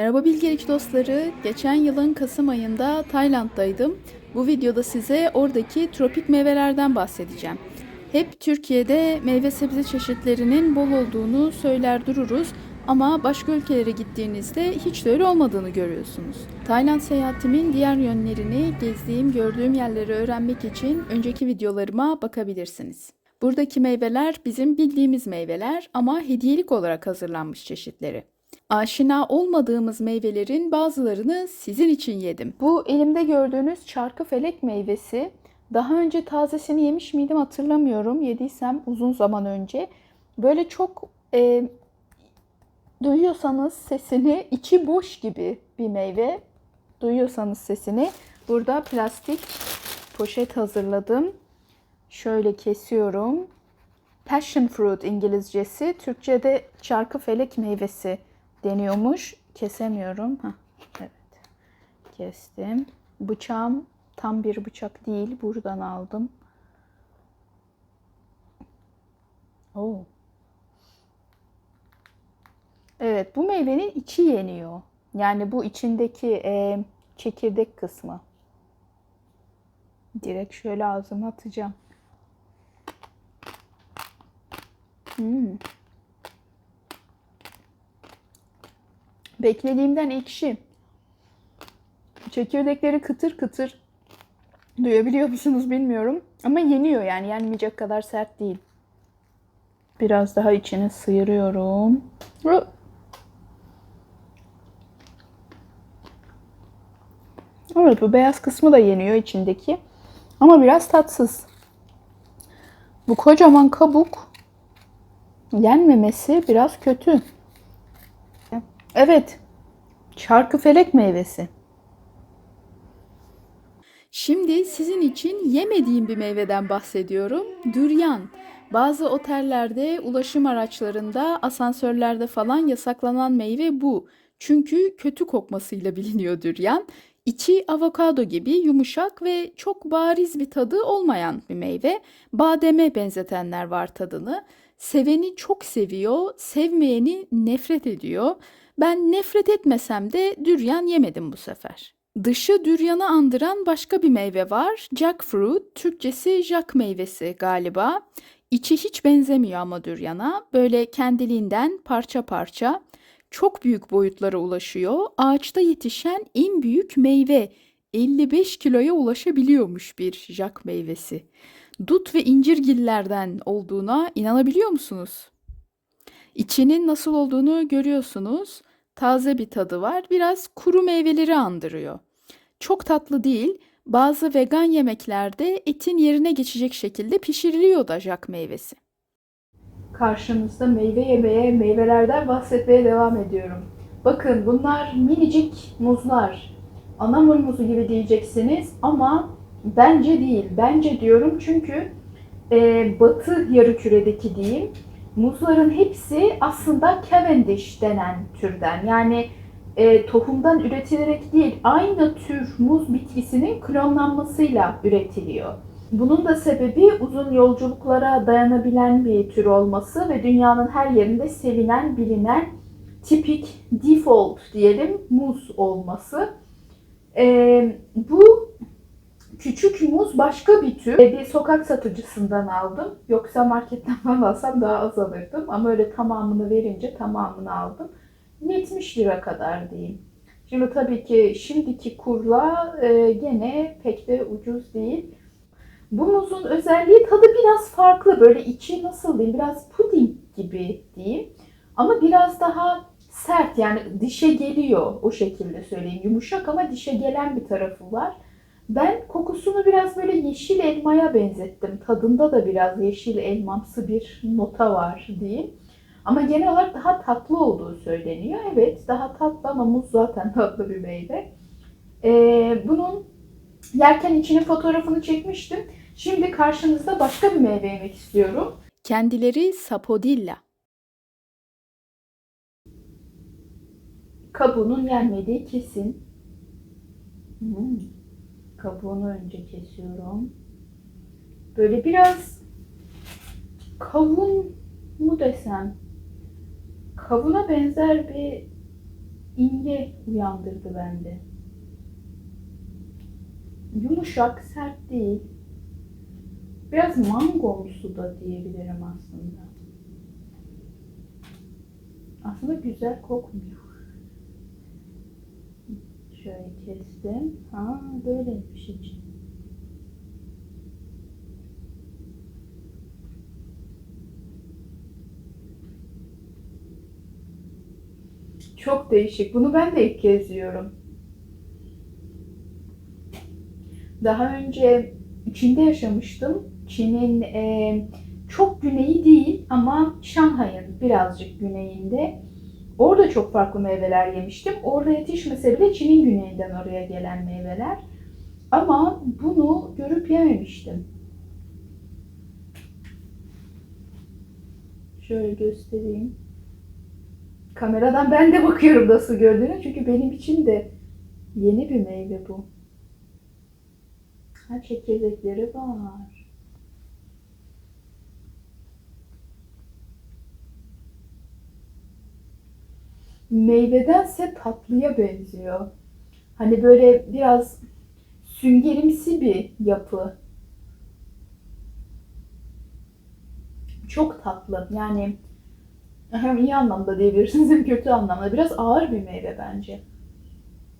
Merhaba bilgelik dostları. Geçen yılın Kasım ayında Tayland'daydım. Bu videoda size oradaki tropik meyvelerden bahsedeceğim. Hep Türkiye'de meyve sebze çeşitlerinin bol olduğunu söyler dururuz ama başka ülkelere gittiğinizde hiç de öyle olmadığını görüyorsunuz. Tayland seyahatimin diğer yönlerini, gezdiğim, gördüğüm yerleri öğrenmek için önceki videolarıma bakabilirsiniz. Buradaki meyveler bizim bildiğimiz meyveler ama hediyelik olarak hazırlanmış çeşitleri. Aşina olmadığımız meyvelerin bazılarını sizin için yedim. Bu elimde gördüğünüz çarkı felek meyvesi. Daha önce tazesini yemiş miydim hatırlamıyorum. Yediysem uzun zaman önce. Böyle çok e, duyuyorsanız sesini içi boş gibi bir meyve. Duyuyorsanız sesini. Burada plastik poşet hazırladım. Şöyle kesiyorum. Passion fruit İngilizcesi. Türkçe'de çarkı felek meyvesi deniyormuş. Kesemiyorum. Heh, evet. Kestim. Bıçağım tam bir bıçak değil. Buradan aldım. Oo. Evet, bu meyvenin içi yeniyor. Yani bu içindeki e, çekirdek kısmı. Direkt şöyle ağzıma atacağım. Hmm. Beklediğimden ekşi. Çekirdekleri kıtır kıtır. Duyabiliyor musunuz bilmiyorum. Ama yeniyor yani yenmeyecek kadar sert değil. Biraz daha içine sıyırıyorum. Evet bu beyaz kısmı da yeniyor içindeki. Ama biraz tatsız. Bu kocaman kabuk yenmemesi biraz kötü. Evet. Çarkıfelek meyvesi. Şimdi sizin için yemediğim bir meyveden bahsediyorum. Düryan. Bazı otellerde, ulaşım araçlarında, asansörlerde falan yasaklanan meyve bu. Çünkü kötü kokmasıyla biliniyor düryan. İçi avokado gibi yumuşak ve çok bariz bir tadı olmayan bir meyve. Bademe benzetenler var tadını. Seveni çok seviyor, sevmeyeni nefret ediyor. Ben nefret etmesem de düryan yemedim bu sefer. Dışı düryanı andıran başka bir meyve var. Jackfruit, Türkçesi jack meyvesi galiba. İçi hiç benzemiyor ama düryana. Böyle kendiliğinden parça parça çok büyük boyutlara ulaşıyor. Ağaçta yetişen en büyük meyve 55 kiloya ulaşabiliyormuş bir jack meyvesi. Dut ve incirgillerden olduğuna inanabiliyor musunuz? İçinin nasıl olduğunu görüyorsunuz. Taze bir tadı var. Biraz kuru meyveleri andırıyor. Çok tatlı değil. Bazı vegan yemeklerde etin yerine geçecek şekilde pişiriliyor da jack meyvesi. Karşınızda meyve yemeye, meyvelerden bahsetmeye devam ediyorum. Bakın bunlar minicik muzlar. Anamur muzu gibi diyeceksiniz ama bence değil. Bence diyorum çünkü e, batı yarı küredeki diyeyim muzların hepsi aslında Cavendish denen türden. Yani e, tohumdan üretilerek değil, aynı tür muz bitkisinin klonlanmasıyla üretiliyor. Bunun da sebebi uzun yolculuklara dayanabilen bir tür olması ve dünyanın her yerinde sevinen, bilinen tipik default diyelim muz olması. E, bu küçük muz başka bir tür. Bir sokak satıcısından aldım. Yoksa marketten falan alsam daha az alırdım. Ama öyle tamamını verince tamamını aldım. 70 lira kadar diyeyim. Şimdi tabii ki şimdiki kurla e, gene pek de ucuz değil. Bu muzun özelliği tadı biraz farklı. Böyle içi nasıl diyeyim biraz puding gibi diyeyim. Ama biraz daha sert yani dişe geliyor o şekilde söyleyeyim. Yumuşak ama dişe gelen bir tarafı var. Ben kokusunu biraz böyle yeşil elmaya benzettim. Tadında da biraz yeşil elmamsı bir nota var diyeyim. Ama genel olarak daha tatlı olduğu söyleniyor. Evet daha tatlı ama muz zaten tatlı bir meyve. Ee, bunun yerken içinin fotoğrafını çekmiştim. Şimdi karşınızda başka bir meyve yemek istiyorum. Kendileri sapodilla. Kabuğunun yenmediği kesin. Hmm. Kabuğunu önce kesiyorum. Böyle biraz kavun mu desem? Kavuna benzer bir inge uyandırdı bende. Yumuşak, sert değil. Biraz mangomsu da diyebilirim aslında. Aslında güzel kokmuyor. Şöyle kestim. Ha böyleymiş için. Çok değişik. Bunu ben de ilk kez yiyorum. Daha önce Çin'de yaşamıştım. Çin'in e, çok güneyi değil ama Şanghay'ın birazcık güneyinde. Orada çok farklı meyveler yemiştim. Orada yetişmese bile Çin'in güneyinden oraya gelen meyveler. Ama bunu görüp yememiştim. Şöyle göstereyim. Kameradan ben de bakıyorum nasıl gördüğünü. Çünkü benim için de yeni bir meyve bu. Ha çekirdekleri var. Meyvedense tatlıya benziyor. Hani böyle biraz süngerimsi bir yapı. Çok tatlı. Yani hem iyi anlamda diyebilirsiniz hem kötü anlamda. Biraz ağır bir meyve bence.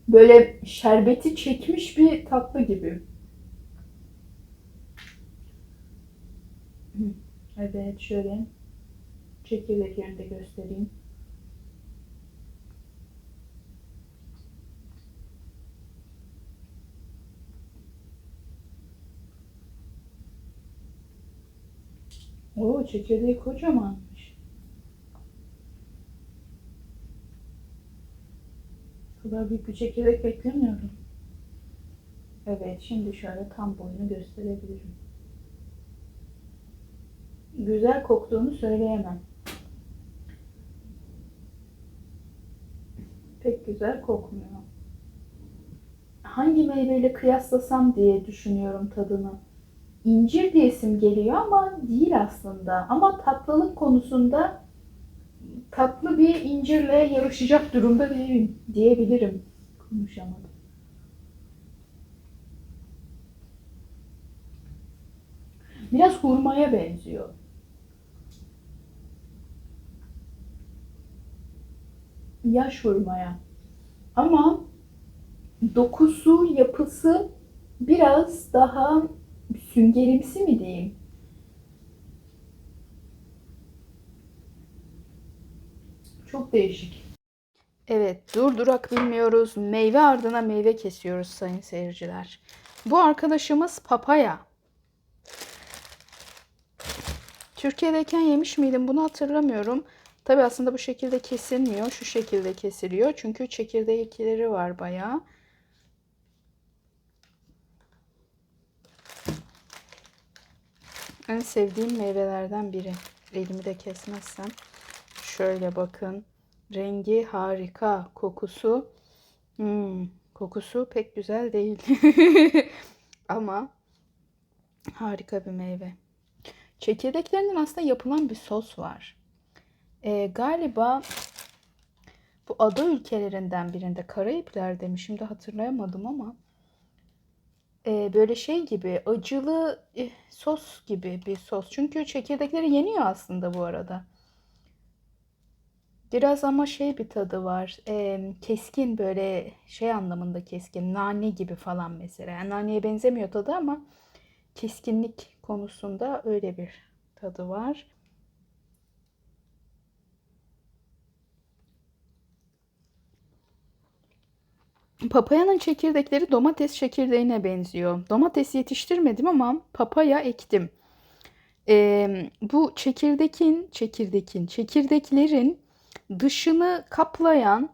Böyle şerbeti çekmiş bir tatlı gibi. Evet şöyle çekirdeklerini de göstereyim. Oo çekirdeği kocamanmış. Kadar büyük bir çekirdek beklemiyordum. Evet şimdi şöyle tam boyunu gösterebilirim. Güzel koktuğunu söyleyemem. Pek güzel kokmuyor. Hangi meyveyle kıyaslasam diye düşünüyorum tadını. İncir diyesim geliyor ama değil aslında. Ama tatlılık konusunda tatlı bir incirle yarışacak durumda değilim diyebilirim. Konuşamadım. Biraz hurmaya benziyor. Yaş hurmaya. Ama dokusu, yapısı biraz daha süngerimsi mi diyeyim? Çok değişik. Evet, durdurak bilmiyoruz. Meyve ardına meyve kesiyoruz sayın seyirciler. Bu arkadaşımız papaya. Türkiye'deyken yemiş miydim bunu hatırlamıyorum. Tabi aslında bu şekilde kesilmiyor. Şu şekilde kesiliyor. Çünkü çekirdeği var bayağı. En sevdiğim meyvelerden biri. Elimi de kesmezsem. Şöyle bakın. Rengi harika. Kokusu. Hmm, kokusu pek güzel değil. Ama harika bir meyve. Çekirdeklerinden aslında yapılan bir sos var. Ee, galiba bu ada ülkelerinden birinde Karayipler'de mi şimdi hatırlayamadım ama e, böyle şey gibi acılı e, sos gibi bir sos. Çünkü çekirdekleri yeniyor aslında bu arada. Biraz ama şey bir tadı var. E, keskin böyle şey anlamında keskin. Nane gibi falan mesela. Yani naneye benzemiyor tadı ama keskinlik konusunda öyle bir tadı var. Papayanın çekirdekleri domates çekirdeğine benziyor. Domates yetiştirmedim ama papaya ektim. Ee, bu çekirdekin, çekirdekin, çekirdeklerin dışını kaplayan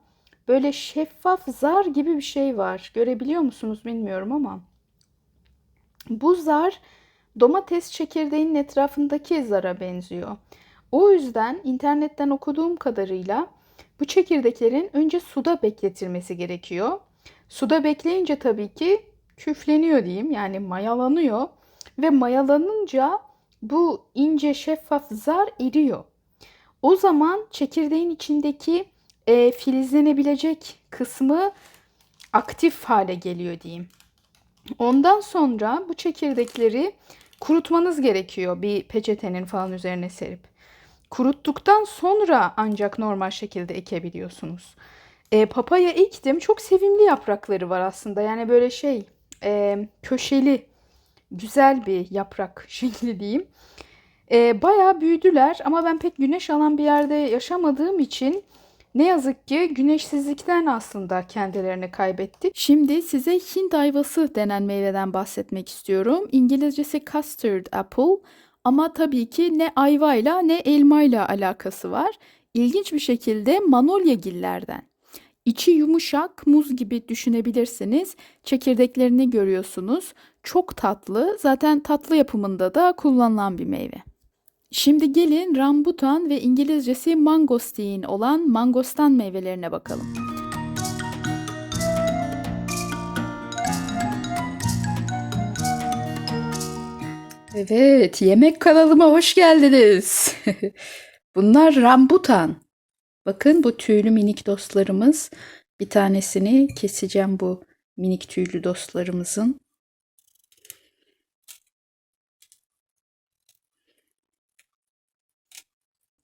böyle şeffaf zar gibi bir şey var. Görebiliyor musunuz bilmiyorum ama. Bu zar domates çekirdeğinin etrafındaki zara benziyor. O yüzden internetten okuduğum kadarıyla bu çekirdeklerin önce suda bekletilmesi gerekiyor. Suda bekleyince tabii ki küfleniyor diyeyim yani mayalanıyor ve mayalanınca bu ince şeffaf zar eriyor. O zaman çekirdeğin içindeki e, filizlenebilecek kısmı aktif hale geliyor diyeyim. Ondan sonra bu çekirdekleri kurutmanız gerekiyor bir peçetenin falan üzerine serip. Kuruttuktan sonra ancak normal şekilde ekebiliyorsunuz. E, papaya ektim. Çok sevimli yaprakları var aslında. Yani böyle şey e, köşeli güzel bir yaprak şekli diyeyim. E, bayağı büyüdüler ama ben pek güneş alan bir yerde yaşamadığım için ne yazık ki güneşsizlikten aslında kendilerini kaybettik. Şimdi size Hint ayvası denen meyveden bahsetmek istiyorum. İngilizcesi custard apple ama tabii ki ne ayvayla ne elmayla alakası var. İlginç bir şekilde manolyagillerden. İçi yumuşak, muz gibi düşünebilirsiniz. Çekirdeklerini görüyorsunuz. Çok tatlı. Zaten tatlı yapımında da kullanılan bir meyve. Şimdi gelin rambutan ve İngilizcesi mangosteen olan mangostan meyvelerine bakalım. Evet, yemek kanalıma hoş geldiniz. Bunlar rambutan. Bakın bu tüylü minik dostlarımız. Bir tanesini keseceğim bu minik tüylü dostlarımızın.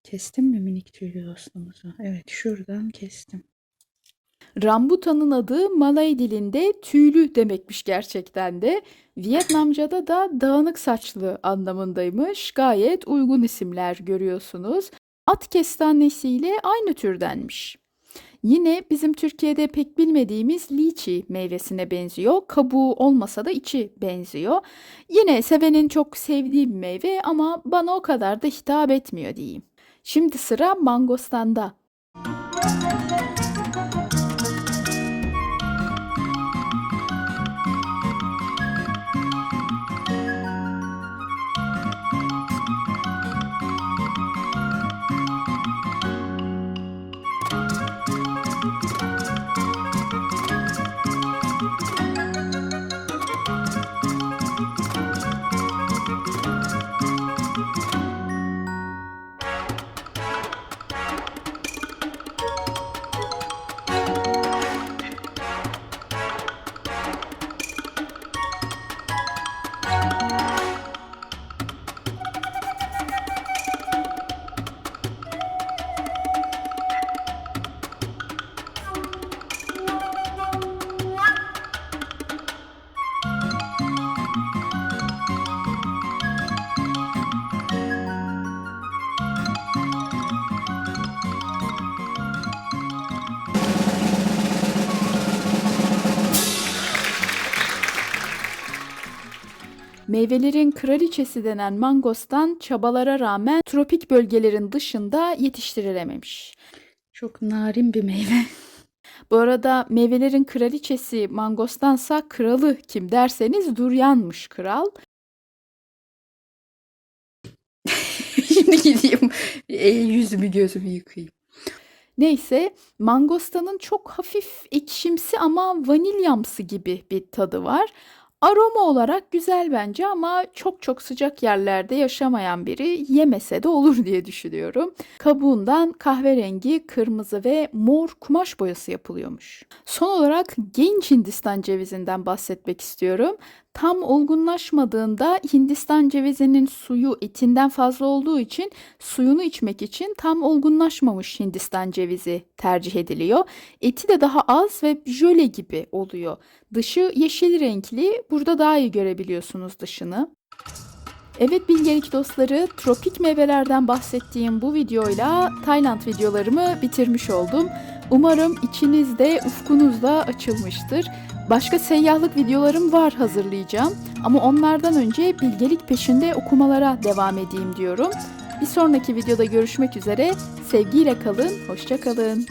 Kestim mi minik tüylü dostumuzu? Evet, şuradan kestim. Rambutanın adı Malay dilinde tüylü demekmiş gerçekten de. Vietnamca'da da dağınık saçlı anlamındaymış. Gayet uygun isimler görüyorsunuz. At kestanesiyle aynı türdenmiş. Yine bizim Türkiye'de pek bilmediğimiz liçi meyvesine benziyor. Kabuğu olmasa da içi benziyor. Yine sevenin çok sevdiği bir meyve ama bana o kadar da hitap etmiyor diyeyim. Şimdi sıra mangostanda. Meyvelerin kraliçesi denen mangostan çabalara rağmen tropik bölgelerin dışında yetiştirilememiş. Çok narin bir meyve. Bu arada meyvelerin kraliçesi mangostansa kralı kim derseniz duryanmış kral. Şimdi gideyim e, yüzümü gözümü yıkayayım. Neyse mangostanın çok hafif ekşimsi ama vanilyamsı gibi bir tadı var. Aroma olarak güzel bence ama çok çok sıcak yerlerde yaşamayan biri yemese de olur diye düşünüyorum. Kabuğundan kahverengi, kırmızı ve mor kumaş boyası yapılıyormuş. Son olarak genç Hindistan cevizinden bahsetmek istiyorum. Tam olgunlaşmadığında Hindistan cevizinin suyu etinden fazla olduğu için suyunu içmek için tam olgunlaşmamış Hindistan cevizi tercih ediliyor. Eti de daha az ve jöle gibi oluyor. Dışı yeşil renkli. Burada daha iyi görebiliyorsunuz dışını. Evet bilgelik dostları, tropik meyvelerden bahsettiğim bu videoyla Tayland videolarımı bitirmiş oldum. Umarım içinizde, ufkunuzda açılmıştır. Başka seyyahlık videolarım var hazırlayacağım. Ama onlardan önce bilgelik peşinde okumalara devam edeyim diyorum. Bir sonraki videoda görüşmek üzere. Sevgiyle kalın, hoşça kalın.